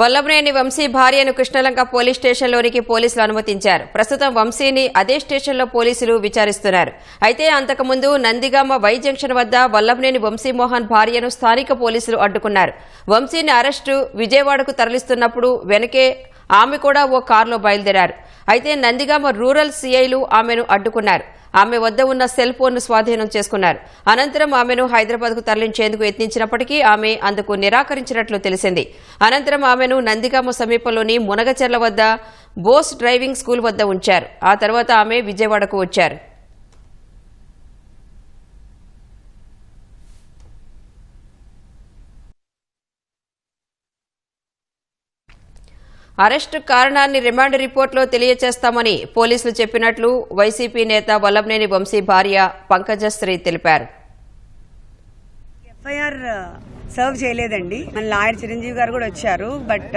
వల్లభనేని వంశీ భార్యను కృష్ణలంక పోలీస్ స్టేషన్లోనికి పోలీసులు అనుమతించారు. ప్రస్తుతం వంశీని అదే స్టేషన్లో పోలీసులు విచారిస్తున్నారు. అయితే అంతకుముందు నందిగామ వై జంక్షన్ వద్ద వల్లభనేని వంశీమోహన్ భార్యను స్థానిక పోలీసులు అడ్డుకున్నారు. వంశీని అరెస్టు విజయవాడకు తరలిస్తున్నప్పుడు వెనకే ఆమె కూడా ఓ కారులో బయలుదేరారు. అయితే నందిగామ రూరల్ సీఐలు ఆమెను అడ్డుకున్నారు. ఆమె వద్ద ఉన్న సెల్ ఫోన్ను స్వాధీనం చేసుకున్నారు. అనంతరం ఆమెను హైదరాబాద్కు తరలించేందుకు యత్నించినప్పటికీ ఆమె అందుకు నిరాకరించినట్లు తెలిసింది. అనంతరం ఆమెను నందిగామ సమీపంలోని మునగచెర్ల వద్ద బోస్ డ్రైవింగ్ స్కూల్ వద్ద ఉంచారు. ఆ తర్వాత ఆమె విజయవాడకు వచ్చారు. అరెస్టు కారణాన్ని రిమాండ్ రిపోర్టులో తెలియచేస్తామని పోలీసులు చెప్పినట్లు వైసీపీ నేత వల్లభనేని వంశీ భార్య పంకజశ్రీ తెలిపారు. ఎఫ్ఐఆర్ సర్వ్ చేయలేదండి. మన లాయర్ చిరంజీవి గారు కూడా వచ్చారు బట్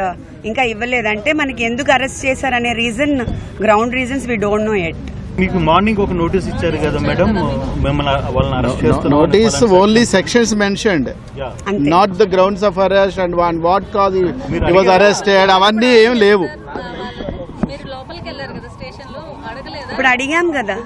ఇంకా ఇవ్వలేదంటే మనకి ఎందుకు అరెస్ట్ చేశారనే reason ground reasons we don't know at మీకు మార్నింగ్ ఒక నోటీస్ ఇచ్చారు కదా మేడం మిమ్మల్ని వాళ్ళని అరెస్ట్ చేస్తున్నాం notice only sections mentioned. Yeah. అంతే. Not the grounds of arrest and on what cause he, he was arrested. అవన్నీ ఏం లేవు. మీరు లోపలికి వెళ్ళారు కదా స్టేషన్లో అడగలేదా? ఇప్పుడు అడిగాం కదా.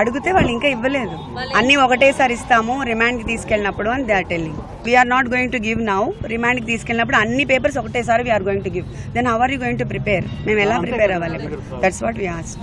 అడిగితే వాళ్ళు ఇంకా ఇవ్వలేదు. అన్ని ఒకటేసారి ఇస్తాము రిమాండ్కి తీసుకెళ్ళినప్పుడు అని they are telling we're not going to give now రిమాండ్కి తీసుకెళ్ళినప్పుడు అన్ని పేపర్స్ ఒకటేసారి we're going to give then how are you going to prepare మేము ఎలా ప్రిపేర్ అవ్వాలి? That's what we ఆస్ట్